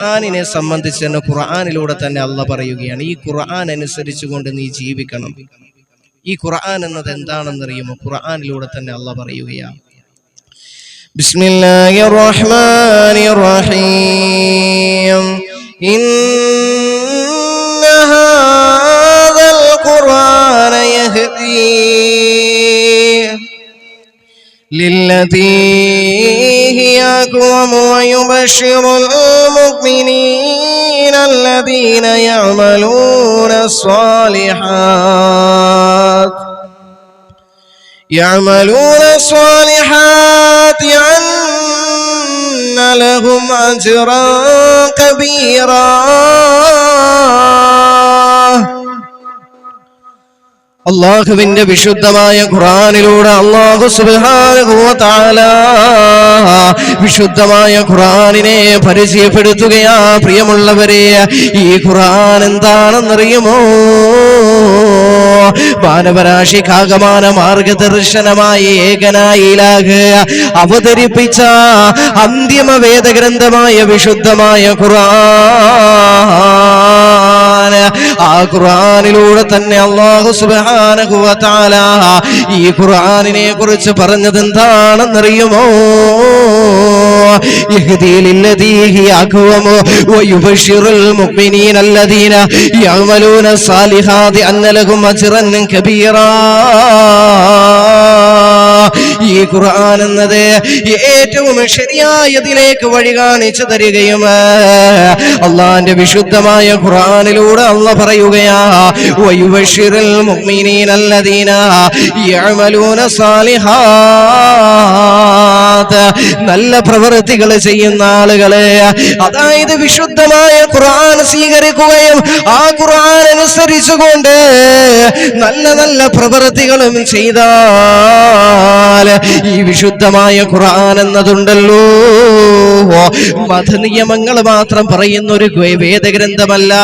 ഖുർആാനിനെ സംബന്ധിച്ച് തന്നെ ഖുർആാനിലൂടെ തന്നെ അള്ള പറയുകയാണ്. ഈ ഖുർആൻ അനുസരിച്ചുകൊണ്ട് നീ ജീവിക്കണം. ഈ ഖുർആൻ എന്നത് എന്താണെന്നറിയുമോ? ഖുർആാനിലൂടെ തന്നെ അള്ള പറയുകയാണ്. ബിസ്മില്ലാഹിർ റഹ്മാനിർ റഹീം. للتي هي أقوم ويبشر المؤمنين الذين يعملون الصالحات. يعملون الصالحات أن لهم أجرا كبيرا. അള്ളാഹുവിന്റെ വിശുദ്ധമായ ഖുറാനിലൂടെ അള്ളാഹു സുബ്ഹാനഹു തആല വിശുദ്ധമായ ഖുറാനിനെ പരിചയപ്പെടുത്തുകയാ പ്രിയമുള്ളവരെ ഈ ഖുറാൻ എന്താണെന്നറിയുമോ? മാനവരാശി കാകമാന മാർഗദർശനമായി ഏകനായി അവതരിപ്പിച്ച അന്തിമ വേദഗ്രന്ഥമായ വിശുദ്ധമായ ഖുർആൻ ആ ഖുർആനിലൂടെ തന്നെ അല്ലാഹു സുബ്ഹാനഹു വ തആല ഈ ഖുർആനിനെ കുറിച്ച് പറഞ്ഞത് എന്താണെന്നറിയുമോ يهدي للذي هي أقوم ويبشر المؤمنين الذين يعملون الصالحات أن لهم أجرا كبيرا ഈ ഖുർആൻ എന്നത് ഏറ്റവും ശരിയായതിലേക്ക് വഴി കാണിച്ചു തരികയും അള്ളാന്റെ വിശുദ്ധമായ ഖുർആനിലൂടെ അല്ല പറയുകയാ നല്ല പ്രവൃത്തികൾ ചെയ്യുന്ന ആളുകളെ അതായത് വിശുദ്ധമായ ഖുർആൻ സ്വീകരിക്കുകയും ആ ഖുർആൻ അനുസരിച്ചുകൊണ്ട് നല്ല നല്ല പ്രവൃത്തികളും ചെയ്താൽ ഈ വിശുദ്ധമായ ഖുർആൻ എന്നതുണ്ടല്ലോ. മതനിയമങ്ങൾ മാത്രം പറയുന്ന ഒരു വേദഗ്രന്ഥമല്ല.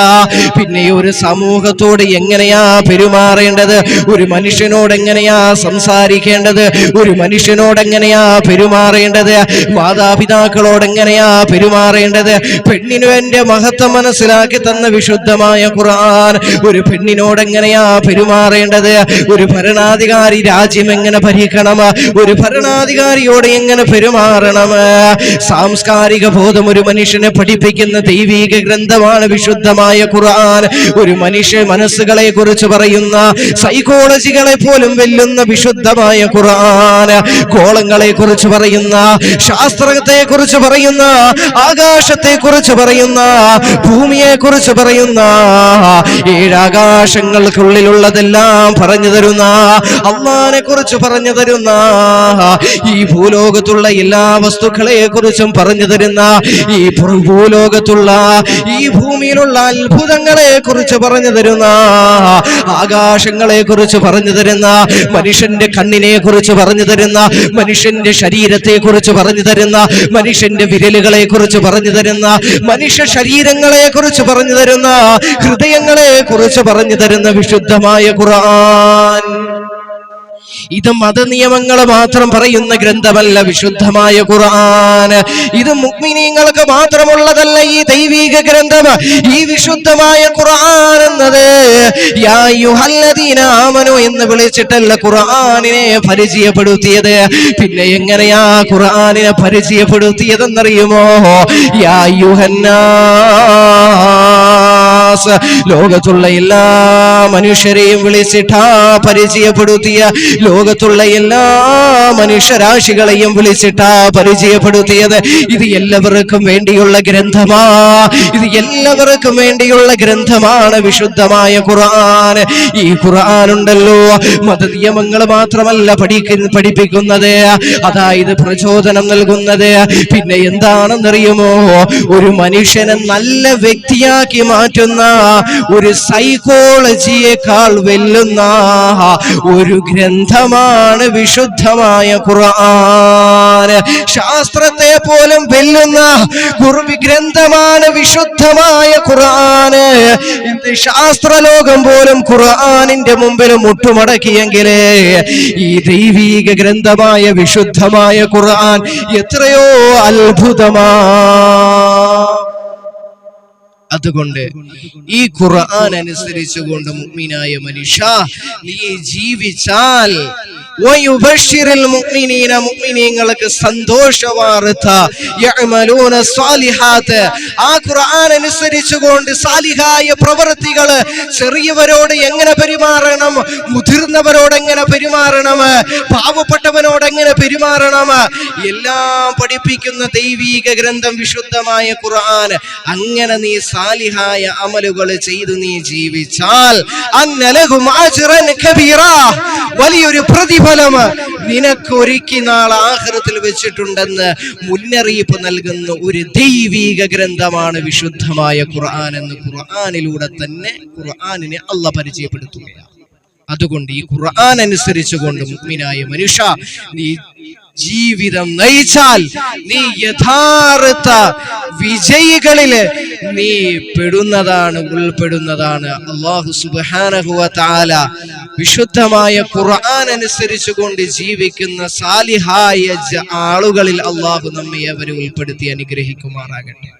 പിന്നെ ഒരു സമൂഹത്തോട് എങ്ങനെയാ പെരുമാറേണ്ടത്? ഒരു മനുഷ്യനോട് എങ്ങനെയാ സംസാരിക്കേണ്ടത്? ഒരു മനുഷ്യനോട് എങ്ങനെയാ പെരുമാറേണ്ടത്? മാതാപിതാക്കളോട് എങ്ങനെയാ പെരുമാറേണ്ടത്? പെണ്ണിനു എന്റെ മഹത്വം മനസ്സിലാക്കി തന്ന വിശുദ്ധമായ ഖുർആൻ ഒരു പെണ്ണിനോട് എങ്ങനെയാ പെരുമാറേണ്ടത്? ഒരു ഭരണാധികാരി രാജ്യം എങ്ങനെ ഭരിക്കണം? ഒരു ഭരണാധികാരിയോട് എങ്ങനെ പെരുമാറണം? സാംസ്കാരിക ബോധം ഒരു മനുഷ്യനെ പഠിപ്പിക്കുന്ന ദൈവീക ഗ്രന്ഥമാണ് വിശുദ്ധമായ ഖുർആൻ. ഒരു മനുഷ്യ മനസ്സുകളെ കുറിച്ച് പറയുന്ന സൈക്കോളജികളെ പോലും വെല്ലുന്ന വിശുദ്ധമായ ഖുർആൻ. കോളങ്ങളെ കുറിച്ച് പറയുന്ന ശാസ്ത്രത്തെ കുറിച്ച് പറയുന്ന ആകാശത്തെ കുറിച്ച് പറയുന്ന ഭൂമിയെ കുറിച്ച് പറയുന്ന ഏഴാകാശങ്ങൾക്കുള്ളിലുള്ളതെല്ലാം പറഞ്ഞു തരുന്ന അള്ളാനെ കുറിച്ച് പറഞ്ഞു തരുന്ന ഈ ഭൂലോകത്തുള്ള എല്ലാ വസ്തുക്കളെ കുറിച്ചും പറഞ്ഞു തരുന്ന ഈ ഭൂലോകത്തുള്ള ഈ ഭൂമിയിലുള്ള അത്ഭുതങ്ങളെ കുറിച്ച് പറഞ്ഞു തരുന്ന ആകാശങ്ങളെ കുറിച്ച് പറഞ്ഞു തരുന്ന മനുഷ്യന്റെ കണ്ണിനെ കുറിച്ച് പറഞ്ഞു തരുന്ന മനുഷ്യന്റെ ശരീരത്തെ കുറിച്ച് പറഞ്ഞു തരുന്ന മനുഷ്യന്റെ വിരലുകളെ കുറിച്ച് പറഞ്ഞു തരുന്ന മനുഷ്യ ശരീരങ്ങളെ കുറിച്ച് പറഞ്ഞു തരുന്ന ഹൃദയങ്ങളെ കുറിച്ച് പറഞ്ഞു തരുന്ന വിശുദ്ധമായ ഖുർആൻ. ഇത് മതനിയമങ്ങൾ മാത്രം പറയുന്ന ഗ്രന്ഥമല്ല വിശുദ്ധമായ ഖുർആൻ. ഇത് മുഗ്മിനീങ്ങൾക്ക് മാത്രമുള്ളതല്ല ഈ ദൈവീക ഗ്രന്ഥം. ഈ വിശുദ്ധമായ ഖുർആൻ എന്നത് ആമനു എന്ന് വിളിച്ചിട്ടല്ല ഖുർആനിനെ പരിചയപ്പെടുത്തിയത്. പിന്നെ എങ്ങനെയാ ഖുർആനിനെ പരിചയപ്പെടുത്തിയതെന്നറിയുമോ? യാ അയ്യുഹന്നാസ് ലോകത്തുള്ള എല്ലാ മനുഷ്യരെയും വിളിച്ചിട്ടാ പരിചയപ്പെടുത്തിയ ലോകത്തുള്ള എല്ലാ മനുഷ്യരാശികളെയും വിളിച്ചിട്ടാ പരിചയപ്പെടുത്തിയത്. ഇത് എല്ലാവർക്കും വേണ്ടിയുള്ള ഗ്രന്ഥമാ. ഇത് എല്ലാവർക്കും വേണ്ടിയുള്ള ഗ്രന്ഥമാണ് വിശുദ്ധമായ ഖുർആൻ. ഈ ഖുർആൻ ഉണ്ടല്ലോ. മതനിയമങ്ങൾ മാത്രമല്ല പഠിപ്പിക്കുന്നത്. അതായത് പ്രചോദനം നൽകുന്നത്. പിന്നെ എന്താണെന്നറിയുമോ? ഒരു മനുഷ്യനെ നല്ല വ്യക്തിയാക്കി മാറ്റുന്ന ഒരു സൈക്കോളജിയേക്കാൾ വെല്ലുന്ന ഒരു ഗ്രന്ഥമാണ് വിശുദ്ധമായ ഖുർആൻ. ശാസ്ത്രത്തെ പോലും വെല്ലുന്ന ഗ്രന്ഥമാണ് വിശുദ്ധമായ ഖുർആൻ. ഇത് ശാസ്ത്രലോകം പോലും ഖുർആനിന്റെ മുമ്പിൽ മുട്ടുമടക്കിയെങ്കിലേ ഈ ദൈവീക ഗ്രന്ഥമായ വിശുദ്ധമായ ഖുർആൻ എത്രയോ അത്ഭുതമാ. അതുകൊണ്ട് ഈ ഖുർആൻ അനുസരിച്ചുകൊണ്ട് മുഅ്മിനായ മനുഷ്യ നീ ജീവിച്ചാൽ മുഅ്മിനീങ്ങൾക്ക് സാലിഹാത്ത് ആ ഖുർആൻ സാലിഹായ പ്രവൃത്തികൾ ചെറിയവരോട് എങ്ങനെ പെരുമാറണം? മുതിർന്നവരോട് എങ്ങനെ പെരുമാറണം? പാവപ്പെട്ടവനോട് എങ്ങനെ പെരുമാറണം? എല്ലാം പഠിപ്പിക്കുന്ന ദൈവീക ഗ്രന്ഥം വിശുദ്ധമായ ഖുർആൻ. അങ്ങനെ നീ സാലിഹായ അമലുകൾ ചെയ്തു നീ ജീവിച്ചാൽ വലിയൊരു വലിയൊരു പ്രതിഫലം നിനക്കൊരുക്കി നാളെ ആഹ്റത്തിൽ വെച്ചിട്ടുണ്ടെന്ന് മുന്നറിയിപ്പ് നൽകുന്ന ഒരു ദൈവീക ഗ്രന്ഥമാണ് വിശുദ്ധമായ ഖുർആൻ എന്ന് ഖുർആാനിലൂടെ തന്നെ ഖുർആാനിനെ അല്ല പരിചയപ്പെടുത്തുകയാണ്. അതുകൊണ്ട് ഈ ഖുർആൻ അനുസരിച്ചുകൊണ്ട് മുഅ്മിനായ മനുഷ്യ നീ ജീവിതം നയിച്ചാൽ നീ യഥാർത്ഥ വിജയികളിൽ നീ പെടുന്നതാണ് ഉൾപ്പെടുന്നതാണ്. അള്ളാഹു തആല വിശുദ്ധമായ ഖുർആൻ അനുസരിച്ചു കൊണ്ട് ജീവിക്കുന്ന സാലിഹായ ആളുകളിൽ അള്ളാഹു നമ്മെ അവരെ ഉൾപ്പെടുത്തി അനുഗ്രഹിക്കുമാറാകട്ടെ.